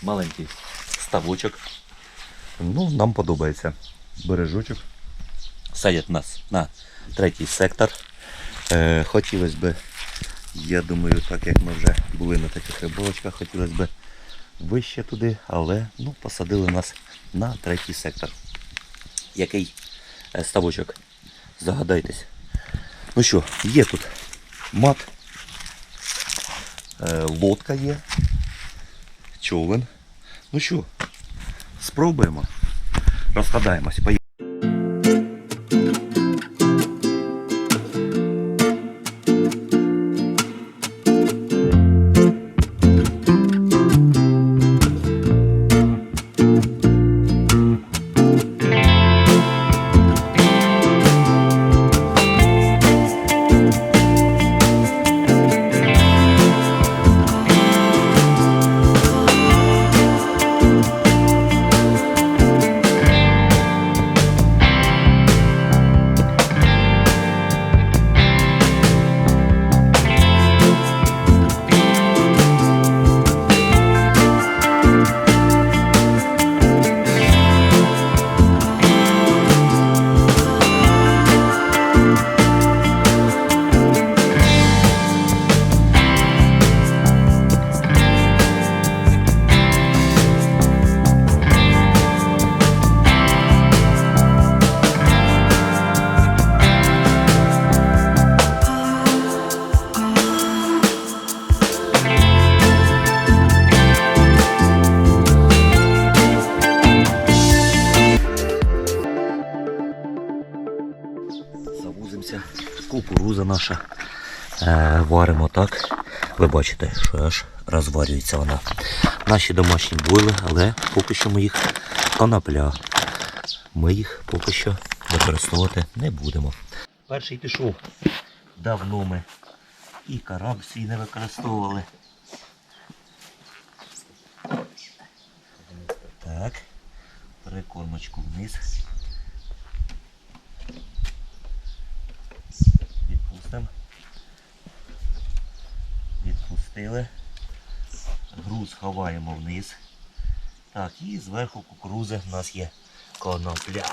такий ставочок. Ну, нам подобається. Бережочок. Садять нас на третій сектор. Е, хотілося б, я думаю, так як ми вже були на таких риболочках, хотілося б вище туди, але ну, посадили нас на третій сектор. Який е, ставочок? Загадайтесь. Ну що, є тут мат, е, лодка є, човен. Ну що, спробуємо. Розкладаємось. Варимо так. Ви бачите, що аж розварюється вона. Наші домашні були, але поки що ми їх конопля. Ми їх поки що використовувати не будемо. Перший пішов. Давно ми і караб свій не використовували. Так. Прикормочку вниз. Відпустили. Груз ховаємо вниз. Так, і зверху кукурузи в нас є конопля.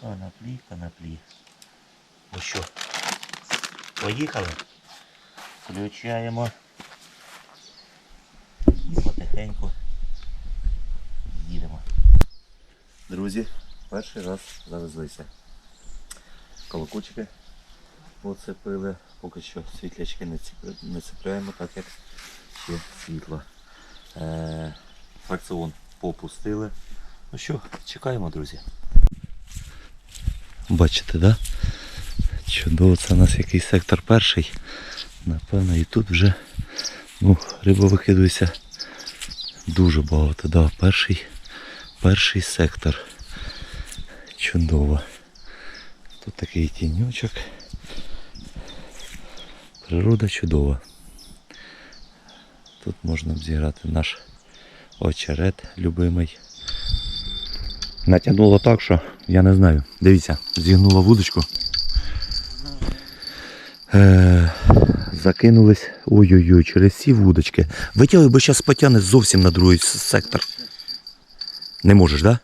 Коноплі, коноплі. Ну що, поїхали? Включаємо. І потихеньку їдемо. Друзі, перший раз завезлися. Колокольчики поцепили. Поки що світлячки не, цепляємо, так як ще світло. Е, фракціон попустили. Ну що, чекаємо, друзі. Бачите, да? Чудово, це у нас який сектор перший. Напевно, і тут вже ну, риба викидується дуже багато. Да, перший, перший сектор. Чудово. Тут такий тіньочок. Природа чудова. Тут можна зіграти наш очерет любимий. Натягнуло так, що я не знаю. Дивіться, зігнула вудочку. Е, закинулись. Ой-ой-ой, через ці вудочки. Витягуй, бо зараз потягне зовсім на другий сектор. Не можеш, так? Да?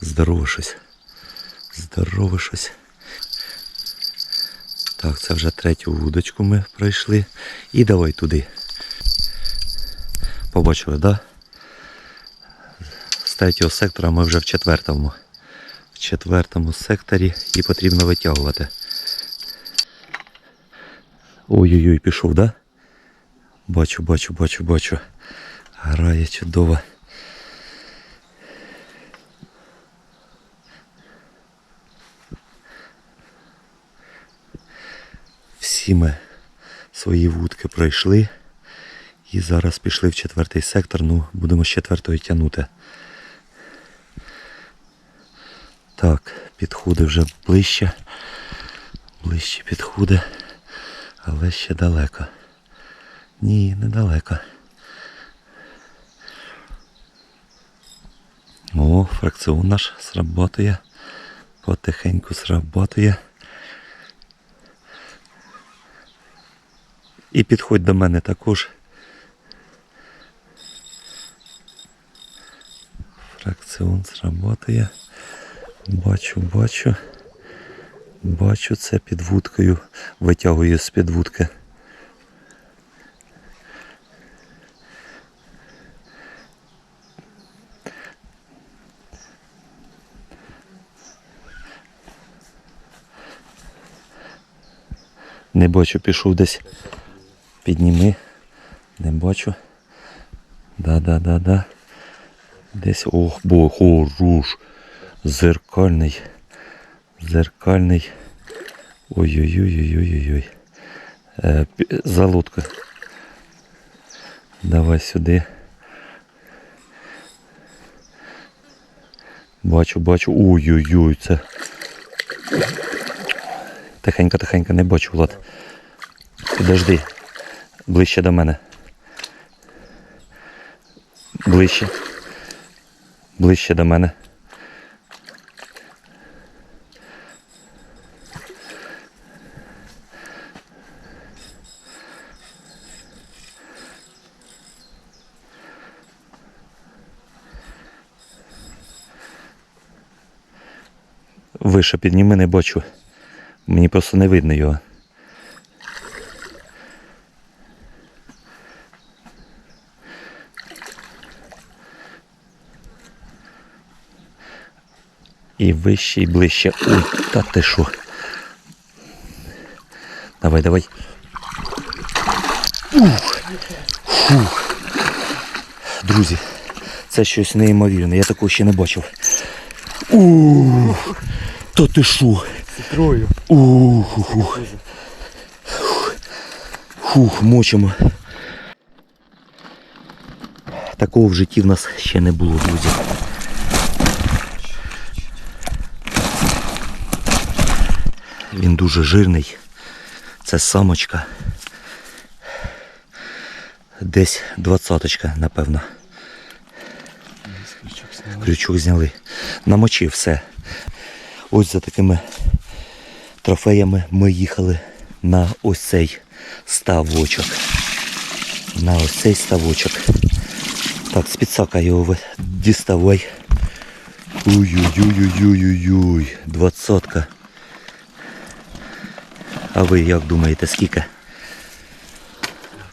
Здорово щось. Здорово щось. Так, це вже третю вудочку ми пройшли. І давай туди. Побачили, так? Да? З третього сектора ми вже в четвертому. В четвертому секторі і потрібно витягувати. Ой-ой-ой, пішов, да? Бачу, бачу, бачу, бачу. Грає чудово. Всі ми свої вудки пройшли. І зараз пішли в четвертий сектор. Ну, будемо з четвертої тягнути. Так, підходи вже ближче. Ближче підходи. Але ще далеко. Ні, недалеко. О, фракціон наш сработає. Потихеньку сработає. І підходь до мене також. Фракціон сработає. Бачу, бачу. Бачу це під вудкою. Витягую з під вудки. Не бачу, пішов десь. Підніми. Не бачу. Да-да-да-да. Десь. Ох, бо. Зеркальний. Зеркальний. Ой-ой-ой-ой-ой-ой. Е, залудка. Давай сюди. Бачу, бачу. Ой-ой-ой, це. Тихенько, тихенько, не бачу, Влад. Підожди. Ближче до мене. Ближче. Ближче до мене. Вище підніми, не бачу. Мені просто не видно його. І вище, і ближче. Ой, та ти що? Давай, давай. Ух. Фух. Друзі, це щось неймовірне. Я такого ще не бачив. Ух. Та ти що? Трою. Ух, ух, ух. Фух, мочимо. Такого в житті в нас ще не було, друзі. Він дуже жирний. Це самочка. Десь двадцяточка, напевно. Крючок зняли. Намочив все. Ось за такими трофеями ми їхали на ось цей ставочок. На ось цей ставочок. Так, з його діставай. Ой-ой-ой-ой-ой-ой. Двадцятка. А ви як думаєте, скільки?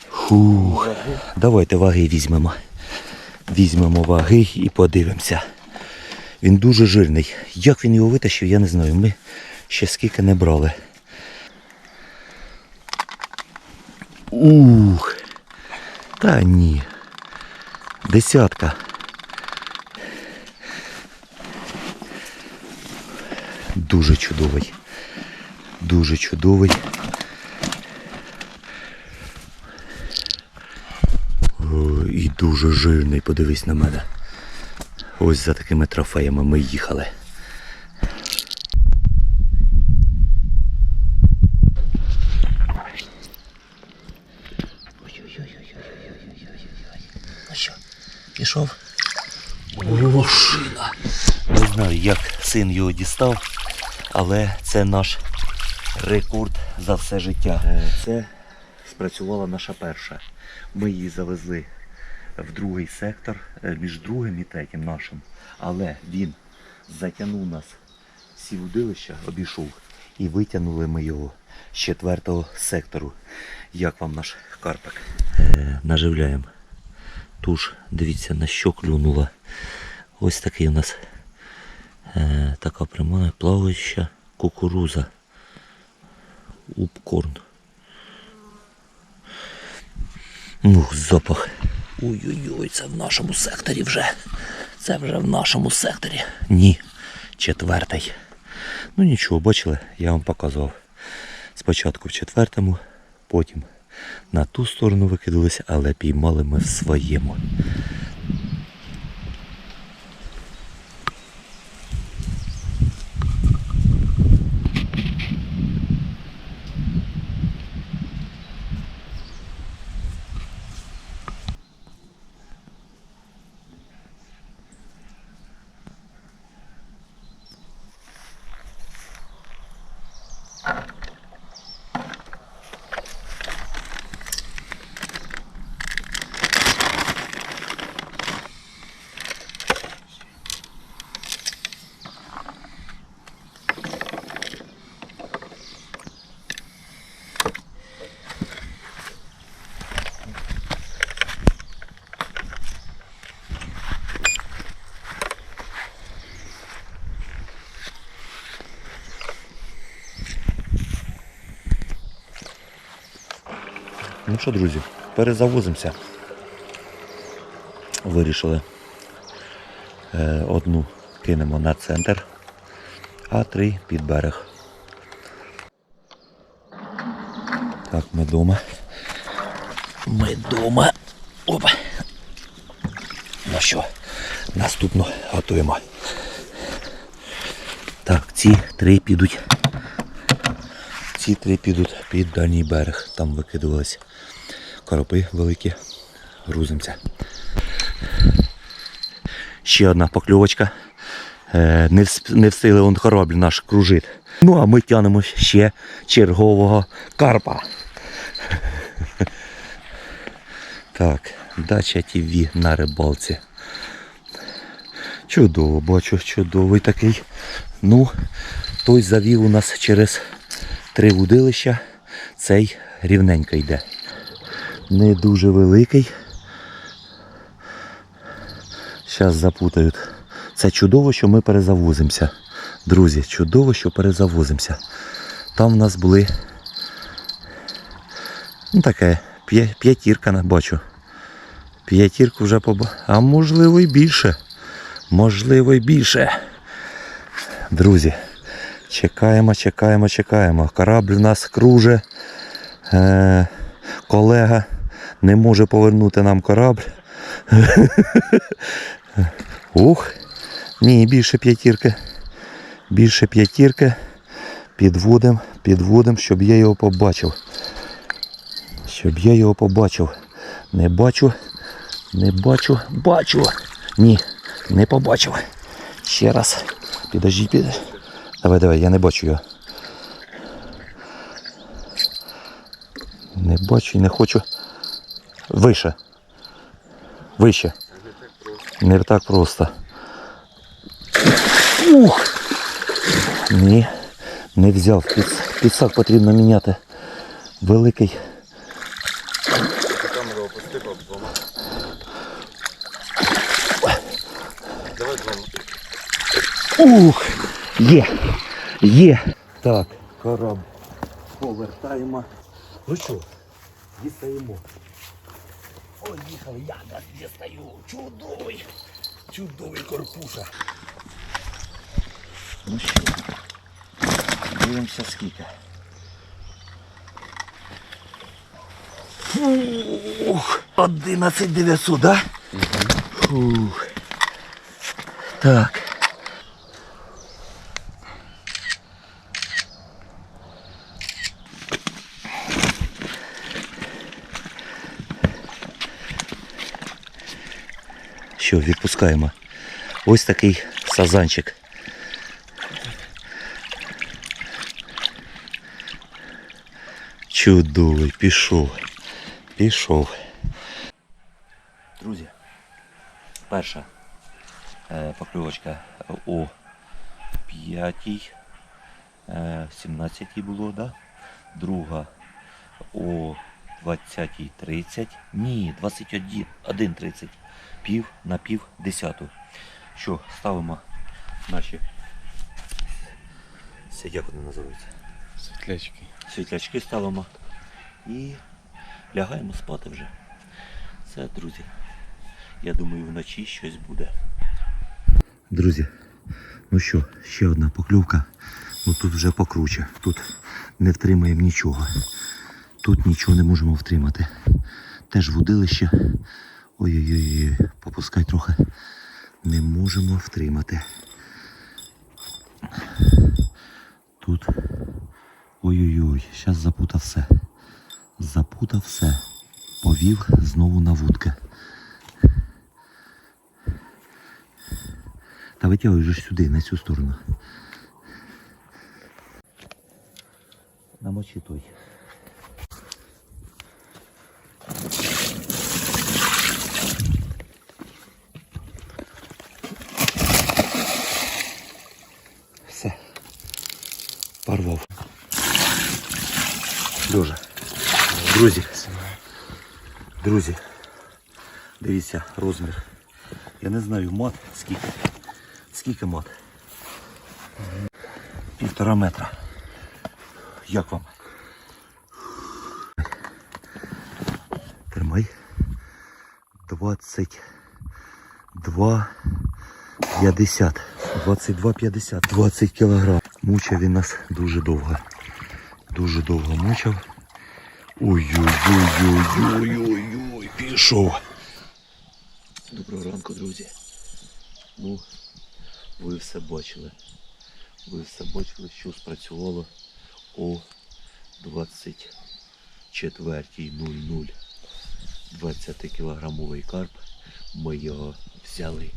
Фух. Давайте ваги візьмемо. Візьмемо ваги і подивимося. Він дуже жирний. Як він його витащив, я не знаю. Ми ще скільки не брали. Ух. Та ні. Десятка. Дуже чудовий. Дуже чудовий. І дуже жирний, подивись на мене. Ось за такими трофеями ми їхали. Ну що, пішов? Лошина. Не знаю, як син його дістав, але це наш рекорд за все життя. Е, Це спрацювала наша перша. Ми її завезли в другий сектор е, між другим і третім нашим. Але він затягнув нас всі удилища, обійшов і витягнули ми його з четвертого сектору. Як вам наш карпик? Е, наживляємо. Туш, дивіться, на що клюнула. Ось такий у нас е, така пряма плаваюча кукуруза. Упкорн. Ух, запах. Ой-ой-ой, це в нашому секторі вже. Це вже в нашому секторі. Ні, четвертий. Ну нічого, бачили, я вам показував. Спочатку в четвертому, потім на ту сторону викидалися, але піймали ми в своєму. Ну що, друзі, перезавозимося. Вирішили е, одну кинемо на центр, а три під берег. Так, ми вдома. Ми вдома. Опа. Ну що, наступно готуємо. Так, ці три підуть. Ці три підуть під дальній берег. Там викидувались коропи великі. Грузимося. Ще одна покльовочка. Е, Не, вс- не встигли он корабль наш кружить. Ну а ми тянемо ще чергового карпа. Так, дача ТВ на рибалці. Чудово, бачу, чудовий такий. Ну, той завів у нас через три вудилища. Цей рівненько йде. Не дуже великий. Зараз запутають. Це чудово, що ми перезавозимося. Друзі, чудово, що перезавозимося. Там в нас були. Ну таке, п'ятірка бачу. П'ятірку вже поба. А можливо і більше. Можливо і більше. Друзі, чекаємо, чекаємо, чекаємо. Корабль в нас круже. Е, колега не може повернути нам корабль. Ух, ні, більше п'ятірки. Більше п'ятірки. Підводим, підводим, щоб я його побачив. Щоб я його побачив. Не бачу, не бачу, бачу. Ні, не побачив. Ще раз. Підожди, підожди. Давай, давай, я не бачу його. Не бачу і не хочу. Вище. Вище. Не так просто. Ух! Ні, не взяв. Підсак потрібно міняти. Великий. Камеру опусти, двома. Давай двома. Ух! Є! Є! Так, кораб. Повертаємо. Ну що, дістаємо. Ой, їхали, я нас дістаю. Чудовий! Чудовий корпуша. Ну що, дивимося скільки. Ух, 11 900, да? Ух. Так. Що, відпускаємо. Ось такий сазанчик. Чудовий, пішов. Пішов. Друзі, перша е, покльовочка о 5, е, 17 було, да? друга о 20.30, ні, 21.30, пів на пів десяту. Що, ставимо наші, як вони називаються? Світлячки. Світлячки ставимо і лягаємо спати вже. Це, друзі. Я думаю, вночі щось буде. Друзі, ну що, ще одна покльовка. Ну тут вже покруче. Тут не втримаємо нічого. Тут нічого не можемо втримати. Теж вудилище. Ой-ой-ой, попускай трохи. Не можемо втримати. Тут. Ой-ой-ой, зараз запутав все. Запутав все. Повів знову на вудки. Та витягуй же ж сюди, на цю сторону. Намочи той. Все. Порвав. Дуже. Друзі. Друзі. Дивіться розмір. Я не знаю мат скільки. Скільки мат? Півтора метра. Як вам? 22 50. 22 50. 20 кілограм. Мучив він нас дуже довго. Дуже довго мучив. Ой-ой-ой-ой-ой-ой, пішов. Доброго ранку, друзі. Ну, ви все бачили. Ви все бачили, що спрацювало о 24.00. 20-кілограмовий карп. Ми його взяли.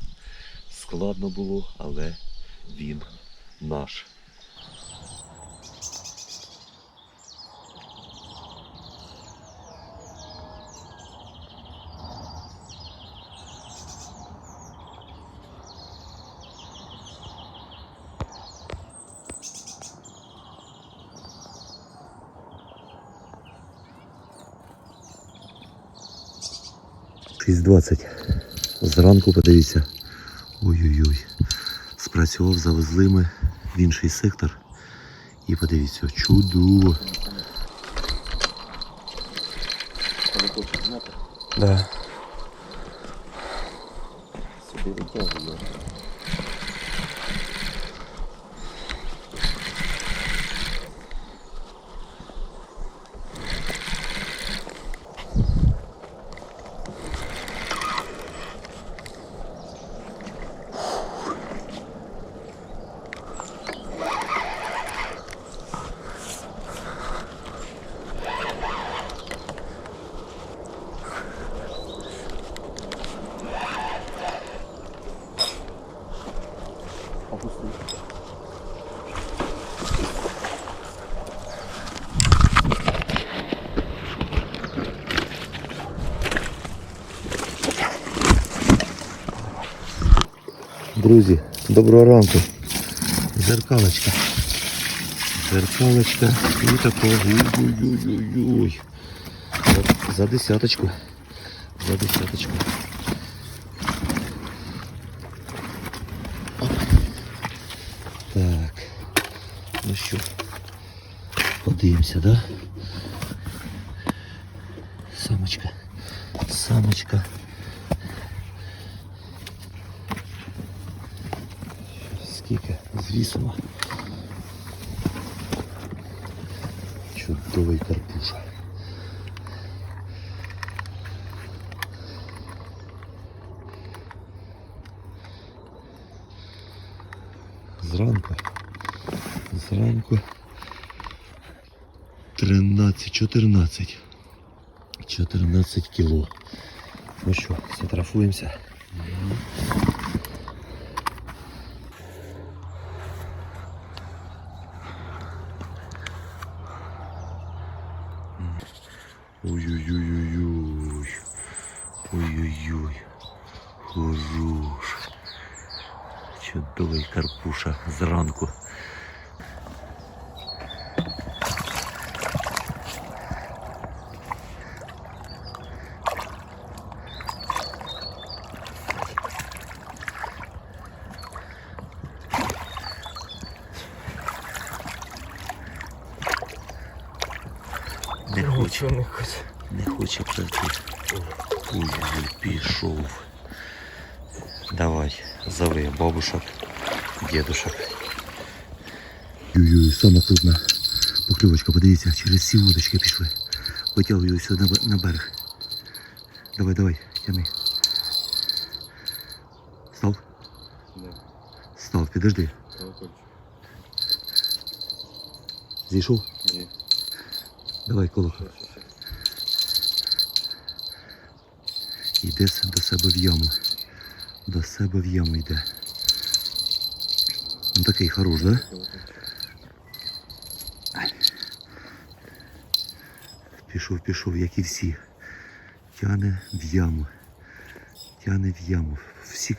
Складно було, але він наш. Шість двадцять. Зранку подивіться. Ой-ой-ой. Спрацював, завезли ми в інший сектор. І подивіться, чудово. Да. Собі витягує. Друзі, доброго ранку. Зеркалочка. Зеркалочка. І такого. Ой-ой-ой-ой. За, десяточку. За десяточку. Оп. Так. Ну що, подивимося, да? Самочка. Самочка. Скільки звісила. Чудовий карпуша. Зранку. Зранку. 13, 14. 14 кіло. Ну що, сфотографуємося. Зранку. Не хоче. не хоче. Не хоче пройти. Ой, пішов. Давай, зови бабушок, дедушек. Ой-ой, саме крупна покльовочка, подивіться, через всі вудочки пішли. Витягую сюди на, на берег. Давай, давай, тяни. Став? Да. Став, підожди. Колокольчик. Зійшов? Ні. Давай коло. Щас, щас, щас. Йде до себе в яму. До себе в яму йде. Ну такий хорош, да? Пішов, пішов, як і всі. Тяне в яму. Тяне в яму. Всі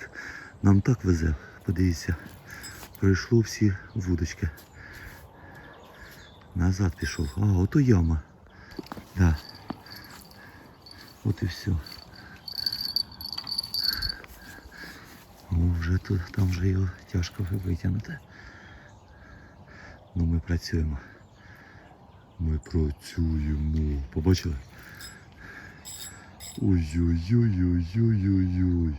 нам так везе. Подивіться. Пройшло всі вудочки. Назад пішов. А, ото яма. Да. От і все. Ну, вже тут, там вже його тяжко витягнути. Ну ми працюємо. Ми працюємо. Побачили? Ой-ой-ой-ой-ой-ой-ой.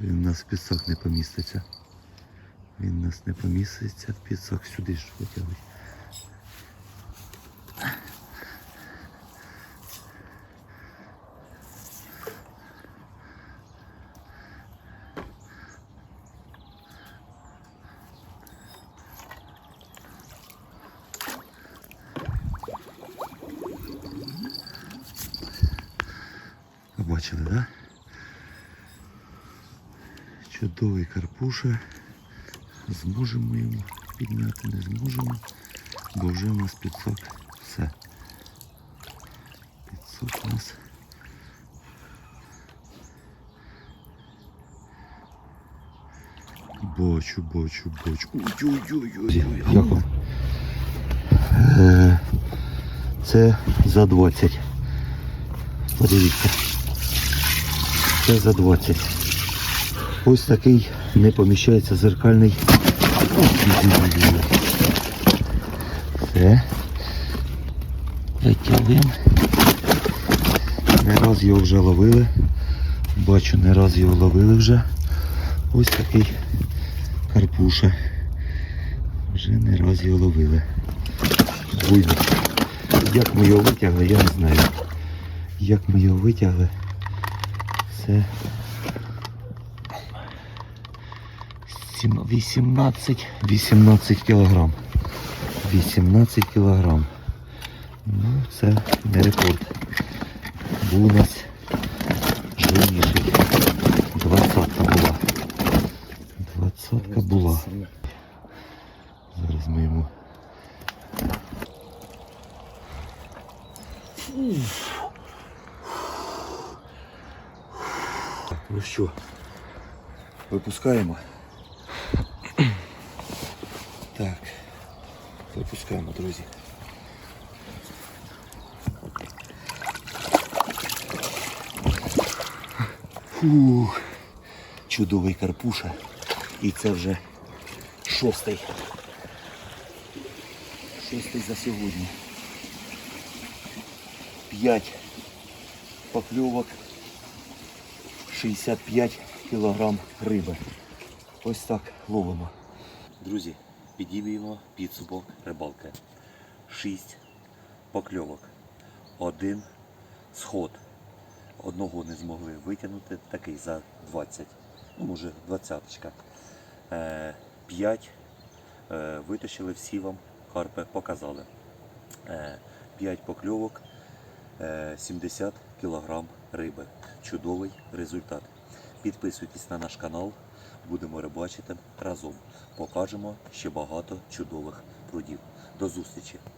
Він у нас в пісок не поміститься. Він нас не поміститься в пісок сюди ж витягуй. Побачили, так? Да? Чудовий. Зможемо його підняти, не зможемо, бо вже у нас підсок все. Підсок у нас. Бачу, бачу, бачу. Ой-ой-ой-ой. Е, Це за 20. Подивіться. Це за 20. Ось такий не поміщається зеркальний. Все. Витягуємо. Не раз його вже ловили. Бачу, не раз його ловили вже. Ось такий карпуша. Вже не раз його ловили. Буйно. Як ми його витягли, я не знаю. Як ми його витягли. Це 18, 18 кілограм. 18 кілограм. Ну, це не рекорд. Був у нас жирніший. Двадцятка була. Двадцятка була. Зараз ми йому. Так, ну що, випускаємо. Так, випускаємо, друзі. Фух, чудовий карпуша. І це вже шостий. Шостий за сьогодні. П'ять покльовок. 65 кілограм риби. Ось так ловимо. Друзі, підіб'ємо підсумок рибалки. 6 покльовок. Один сход. Одного не змогли витягнути, такий за 20. Ну, може, 20. Е, 5 е, витащили всі вам карпи, показали. Е, 5 покльовок. Е, 70 кг риби. Чудовий результат. Підписуйтесь на наш канал, будемо рибачити разом. Покажемо ще багато чудових прудів. До зустрічі!